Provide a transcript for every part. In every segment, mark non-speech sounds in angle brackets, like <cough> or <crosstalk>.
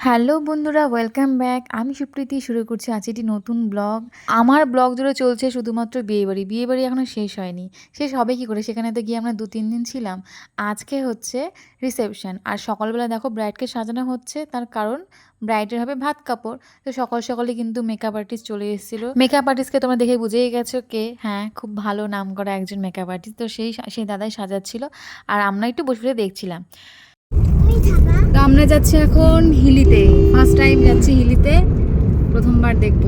Hello বন্ধুরা welcome back আমি সুপ্রীতি, শুরু করছি আজ একটি নতুন ব্লগ আমার ব্লগ জুড়ে চলছে শুধুমাত্র বিয়েবাড়ি বিয়েবাড়ি এখনও শেষ হয়নি। শেষ হবে কি করে? সেখানে তো গিয়ে আমরা দু তিন দিন ছিলাম। আজকে হচ্ছে রিসেপশন আর সকালবেলা দেখো ব্রাইডকে সাজানো হচ্ছে। তার কারণ ব্রাইডের হবে ভাত কাপড়। তো সকাল সকালে কিন্তু মেকআপ আর্টিস্ট চলে এসেছিল। মেকআপ আর্টিস্টকে তোমরা দেখে বুঝেই গেছো কে? হ্যাঁ খুব ভালো নাম করা একজন মেকআপ আর্টিস্ট তো সেই সেই দাদাই সাজাচ্ছিল। আর আমরা একটু বসে বসে দেখছিলাম। তো আমরা যাচ্ছি এখন হিলিতে। ফার্স্ট টাইম যাচ্ছি হিলিতে, প্রথমবার দেখব।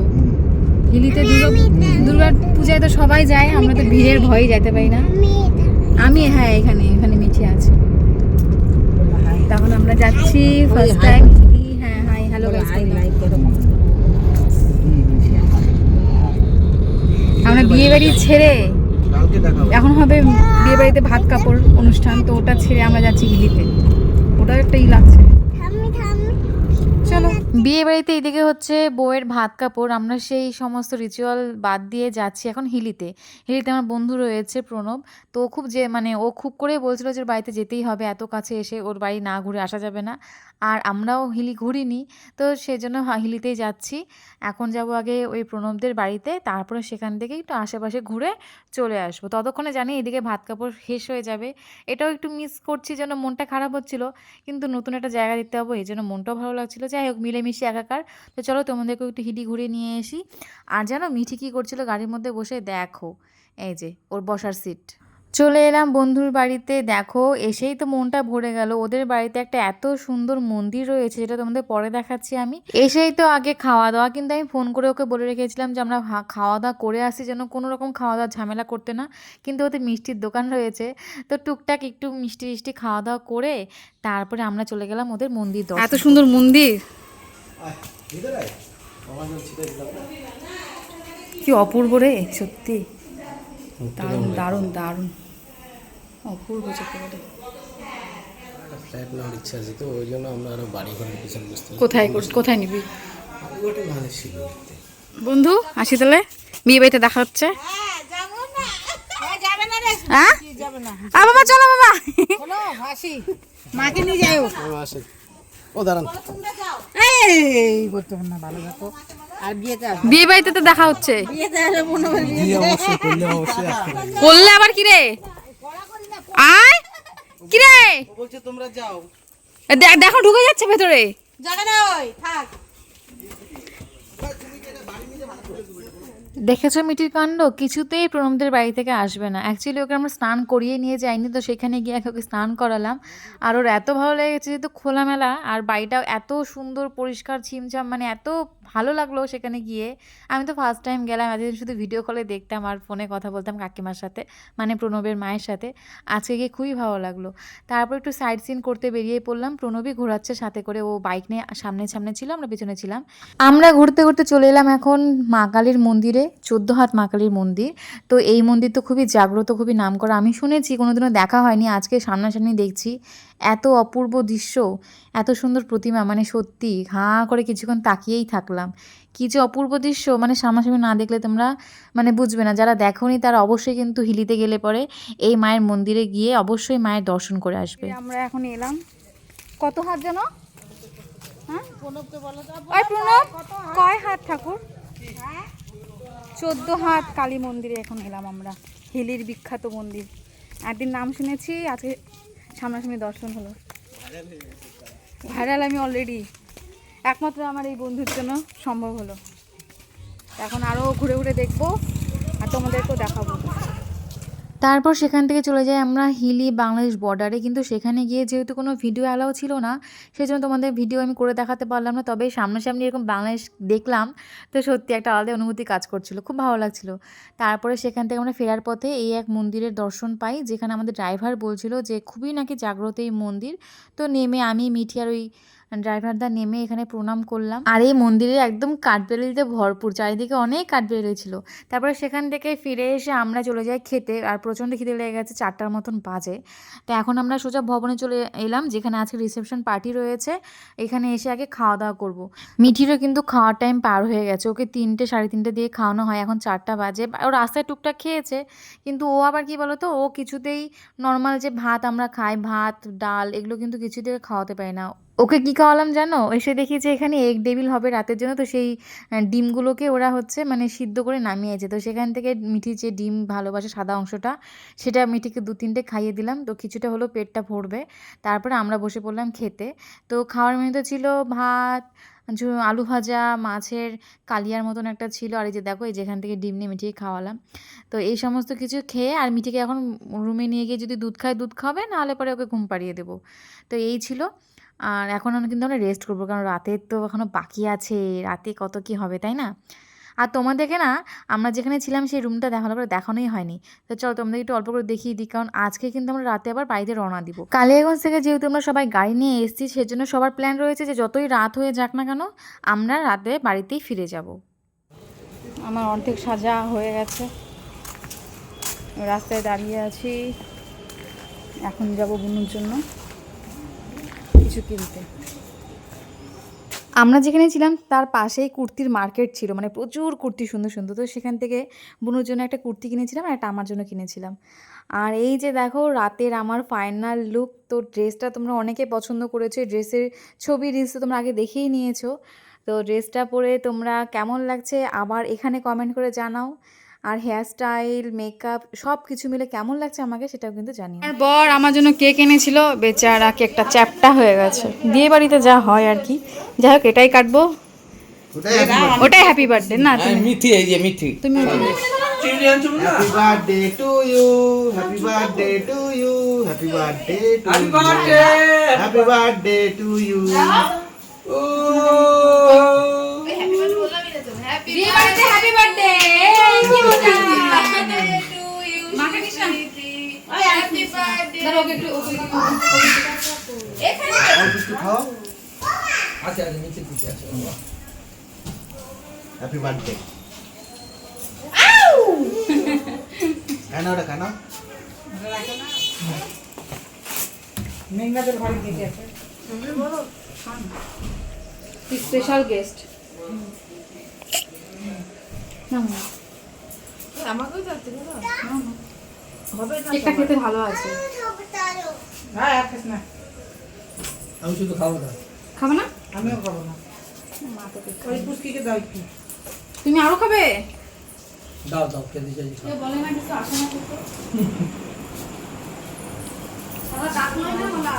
হিলিতে দুর্গা পূজায় তো সবাই যায়, আমরা তো ভিড়ের ভয়ে যেতে পারি না। আমি হ্যাঁ এখানে এখানে মিঠে আছে। তখন আমরা যাচ্ছি ফার্স্ট টাইম হ্যাঁ হাই হ্যালো আমরা বিয়ে বাড়ি ছেড়ে এখন হবে বিয়ে বাড়িতে ভাত কাপড় অনুষ্ঠান, তো ওটা ছেড়ে আমরা যাচ্ছি হিলিতে। ওটা একটা ই লাগছে। চলো বিয়ে বাড়িতে এদিকে হচ্ছে বউয়ের ভাত, কাপড়, আমরা সেই সমস্ত রিচুয়াল বাদ দিয়ে যাচ্ছি এখন হিলিতে। হিলিতে আমার বন্ধু রয়েছে প্রণব। তো খুব যে মানে ও খুব করে বলছিল যে বাড়িতে যেতেই হবে, এত কাছে এসে ওর বাড়ি না ঘুরে আসা যাবে না। আর আমরাও হিলি ঘুরিনি, তো সেজন্য হা- হিলিতেই যাচ্ছি। এখন যাব আগে ওই প্রণবদের বাড়িতে, তারপরে সেখান থেকে একটু আশেপাশে ঘুরে চলে আসব। ততক্ষণে জানি এদিকে ভাত, কাপড় শেষ হয়ে যাবে। এটাও একটু মিস করছি যেন মনটা খারাপ হচ্ছিল, কিন্তু নতুন একটা জায়গা দেখতে পাবো, এই জন্য মনটাও ভালো লাগছিল। যাই হোক মিলেমিশে একাকার। তো চলো তোমাদেরকেও একটু হিডি ঘুরে নিয়ে আসি। আর জানো মিঠি কী করছিল? গাড়ির মধ্যে বসে দেখো, এই যে ওর বসার সিট। চলে এলাম বন্ধুর বাড়িতে, দেখো, এসেই তো মনটা ভরে গেল। ওদের বাড়িতে একটা এত সুন্দর মন্দির রয়েছে, যেটা তোমাদের পরে দেখাচ্ছি আমি। এসেই তো আগে খাওয়া দাওয়া কিন্তু আমি ফোন করে ওকে বলে রেখেছিলাম যে আমরা খাওয়া দাওয়া করে আসি যেন কোনো রকম খাওয়া দাওয়া ঝামেলা করতে না। কিন্তু ওদের মিষ্টির দোকান রয়েছে। তো টুকটাক একটু মিষ্টি মিষ্টি খাওয়া দাওয়া করে তারপরে আমরা চলে গেলাম ওদের মন্দির এত সুন্দর মন্দির? কি অপূর্ব রে সত্যি। দারুণ দারুণ দারুণ। অপূর্ব চোখে ফ্ল্যাট নেওয়ার ইচ্ছা আছে তো ওই জন্য আমরা আরও বাড়ি ঘরের পিছনে বসতে কোথায় কোথায় নিবি? ওটা ভালো ছিল বন্ধু আসি তাহলে? বিয়ে বাড়িতে দেখা হচ্ছে? হ্যাঁ? আ বাবা চলো বাবা। মাকে নিয়ে যাও ও ও দাঁড়ান। এই করতে না ভালো থাকো। আর বিয়েতে আসবে বিয়ে বাড়িতে তো দেখা হচ্ছে। বিয়েতে আসবে মনে হয় বিয়ে অবশ্যই করলে অবশ্যই করলে আবার কি রে? আয়! কি রে? বলছে তোমরা যাও। দেখ দেখো ঢুকে যাচ্ছে ভেতরে। যাবে না ওই থাক। দেখেছ মিটির কাণ্ড? কিছুতেই প্রণবদের বাড়ি থেকে আসবে না। অ্যাকচুয়ালি ওকে আমরা স্নান করিয়ে নিয়ে যাইনি, তো সেখানে গিয়ে ওকে স্নান করালাম। আর ওর এত ভালো লেগেছে যেহেতু খোলামেলা, আর বাড়িটাও এত সুন্দর, পরিষ্কার ছিমছাম মানে এত ভালো লাগল সেখানে গিয়ে। আমি তো ফার্স্ট টাইম গেলাম, এতদিন শুধু ভিডিও কলে দেখতাম আর ফোনে কথা বলতাম কাকিমার সাথে মানে প্রণবের মায়ের সাথে। আজকে গিয়ে খুবই ভালো লাগল। তারপর একটু সাইড সিন করতে বেরিয়ে পড়লাম। প্রণবই ঘোরাচ্ছে সাথে করে, ও বাইক নিয়ে সামনে সামনে ছিল, আমরা পেছনে ছিলাম। আমরা ঘুরতে ঘুরতে চলে এলাম এখন মা কালীর মন্দিরে, চোদ্দ হাত মা কালীর মন্দির। তো এই মন্দির তো খুবই জাগ্রত, খুবই নাম করা আমি শুনেছি, কোনোদিনও দেখা হয়নি, আজকে সামনাসামনি দেখছি। এত অপূর্ব দৃশ্য এত সুন্দর প্রতিমা মানে সত্যি হাঁ করে কিছুক্ষণ তাকিয়েই থাকলাম। কী যে অপূর্ব দৃশ্য মানে সামনাসামনি না দেখলে তোমরা মানে বুঝবে না। যারা দেখোনি তারা অবশ্যই কিন্তু হিলিতে গেলে পরে এই মায়ের মন্দিরে গিয়ে অবশ্যই মায়ের দর্শন করে আসবে। আমরা এখন এলাম। কত হাত যেন? হ্যাঁ? প্রণব কয় হাত ঠাকুর? চোদ্দ হাত কালী মন্দিরে এখন এলাম আমরা। হিলির বিখ্যাত মন্দির। একদিন নাম শুনেছি আজকে সামনাসামনি দর্শন হলো। ভাইরাল আমি অলরেডি একমাত্র আমার এই বন্ধুর জন্য সম্ভব হলো। এখন আরও ঘুরে ঘুরে দেখব আর তোমাদেরকেও দেখাবো। তারপর সেখান থেকে চলে যাই আমরা হিলি বাংলাদেশ বর্ডারে কিন্তু সেখানে গিয়ে যেহেতু কোনো ভিডিও অ্যালাউ ছিল না সেই জন্য তোমাদের ভিডিও আমি করে দেখাতে পারলাম না। তবে সামনাসামনি এরকম বাংলাদেশ দেখলাম, তো সত্যি একটা আলাদা অনুভূতি কাজ করছিল। খুব ভালো লাগছিল। তারপরে সেখান থেকে আমরা ফেরার পথে এই এক মন্দিরের দর্শন পাই, যেখানে আমাদের ড্রাইভার বলছিল যে, খুবই নাকি জাগ্রত এই মন্দির? তো নেমে আমি, মিঠি আর ওই ড্রাইভারদা নেমে এখানে প্রণাম করলাম। আর এই মন্দিরে একদম কাঠবেলিতে ভরপুর, চারিদিকে অনেক কাঠবেলি ছিল। তারপরে সেখান থেকে ফিরে এসে আমরা চলে যাই খেতে, আর প্রচণ্ড খিদে লেগে গেছে চারটার মতন বাজে। তো এখন আমরা সোজা ভবনে চলে এলাম, যেখানে আজকে রিসেপশন পার্টি রয়েছে। এখানে এসে আগে খাওয়া দাওয়া করব। মিঠিরও কিন্তু খাওয়ার টাইম পার হয়ে গেছে। ওকে তিনটে, সাড়ে তিনটে দিয়ে খাওয়ানো হয়, এখন চারটা বাজে। ও রাস্তায় টুকটাক খেয়েছে, কিন্তু ও আবার কি বলতো, ও কিছুতেই নর্মাল যে ভাত আমরা খাই, ভাত, ডাল, এগুলো কিন্তু কিছুতেই খাওয়াতে পারি না। ওকে কী খাওয়ালাম জানো? এসে দেখি যে এখানে এগ ডেভিল হবে রাতের জন্য, তো সেই ডিমগুলোকে ওরা হচ্ছে মানে সিদ্ধ করে নামিয়েছে তো সেখান থেকে মিঠির যে ডিম ভালোবাসে সাদা অংশটা, সেটা মিঠিকে দু তিনটে খাইয়ে দিলাম। তো কিছুটা হলো পেটটা ভরবে। তারপরে আমরা বসে পড়লাম খেতে। তো খাওয়ার মেনুতে ছিল ভাত আলু ভাজা, মাছের কালিয়ার মতন একটা ছিল। আর এই যে দেখো, এই যেখান থেকে ডিম নিয়ে মিঠিয়ে খাওয়ালাম। তো এই সমস্ত কিছু খেয়ে আর মিঠিকে এখন রুমে নিয়ে গিয়ে যদি দুধ খায়, দুধ খাবে নাহলে পরে ওকে ঘুম পাড়িয়ে দেবো। তো এই ছিল। আর এখন কিন্তু আমরা রেস্ট করব, কারণ রাতের তো এখনও বাকি আছে, রাতে কত কি হবে, তাই না? আর তোমাদেরকে না, আমরা যেখানে ছিলাম সেই রুমটা দেখানোর পরে দেখানোই হয়নি। তো চলো তোমাদের একটু অল্প করে দেখিয়ে দিই, কারণ আজকে কিন্তু আমরা রাতে আবার বাড়িতে রওনা দিব। কালিয়াগঞ্জ থেকে যেহেতু আমরা সবাই গাড়ি নিয়ে এসেছি, সেজন্য সবার প্ল্যান রয়েছে যে যতই রাত হয়ে যাক না কেন, আমরা রাতে বাড়িতেই ফিরে যাব। আমার অর্ধেক সাজা হয়ে গেছে। রাস্তায় দাঁড়িয়ে আছি। এখন যাব বুনুর জন্য। কিছু কিনতে। আমরা যেখানে ছিলাম, তার পাশেই কুর্তির মার্কেট ছিল মানে প্রচুর কুর্তি সুন্দর সুন্দর। তো সেখান থেকে বুনুর জন্য একটা কুর্তি কিনেছিলাম আর একটা আমার জন্য কিনেছিলাম। আর এই যে দেখো, রাতের আমার ফাইনাল লুক তো ড্রেসটা তোমরা অনেকে পছন্দ করেছ। ড্রেসের ছবি রিলস তো তোমরা আগে দেখেই নিয়েছো। তো ড্রেসটা পরে তোমরা কেমন লাগছে, আবার এখানে কমেন্ট করে জানাও। আর হেয়ার স্টাইল মেকআপ সব কিছু মিলে কেমন লাগছে আমাকে সেটাও কিন্তু জানি আর বর আমার জন্য কেক এনেছিল বেচারা কেকটা চ্যাপটা হয়ে গেছে বিয়ে বাড়িতে যা হয় আর কি যাই হোক এটাই কাটবো ওটাই হ্যাপি বার্থডে না তুমি মিথি এই যে মিথি তুমি Happy birthday to you. Happy birthday to you. Happy birthday to Happy you. birthday. Happy birthday to you. Happy birthday okay একটু একটু- খাও? আচ্ছা আচ্ছা দিতে আছে হ্যাপি বার্থডে কেন ওটা কেন? মেঘনাদের গেছে। আছে স্পেশাল গেস্ট। কেকটা খেতে ভালো আছে। হ্যাঁ না। আমি শুধু খাব না খাবে না? আমিও খাব না। ওই দাও একটু। তুমি আরও খাবে? দাও দাও খেতে খাও। বলে না কিছু আসে না খেতে <laughs> না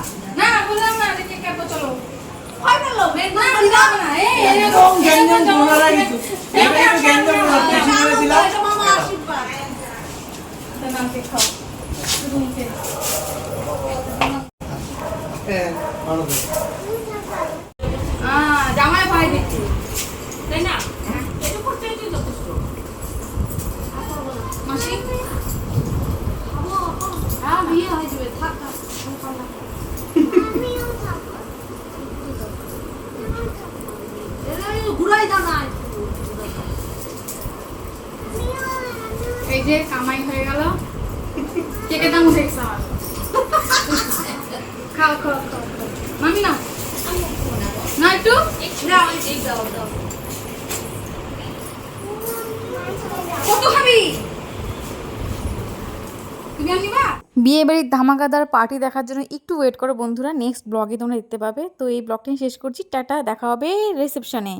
জামাই ভাই দিচ্ছি তাই না এটা করতে হচ্ছে যথেষ্ট মাসি হ্যাঁ বিয়ে হয়ে যাবে থাক থাক আমি খাব না। এই যে কামাই হয়ে গেল। দাম আমার। খাও খাও খাও। মামি না না একটু। কত খাবি? বিয়ে বাড়ির ধামাকাদার পার্টি দেখার জন্য একটু ওয়েট করো বন্ধুরা। নেক্সট ব্লগে তোমরা দেখতে পাবে। তো এই ব্লগটি শেষ করছি। টাটা, দেখা হবে রিসেপশনে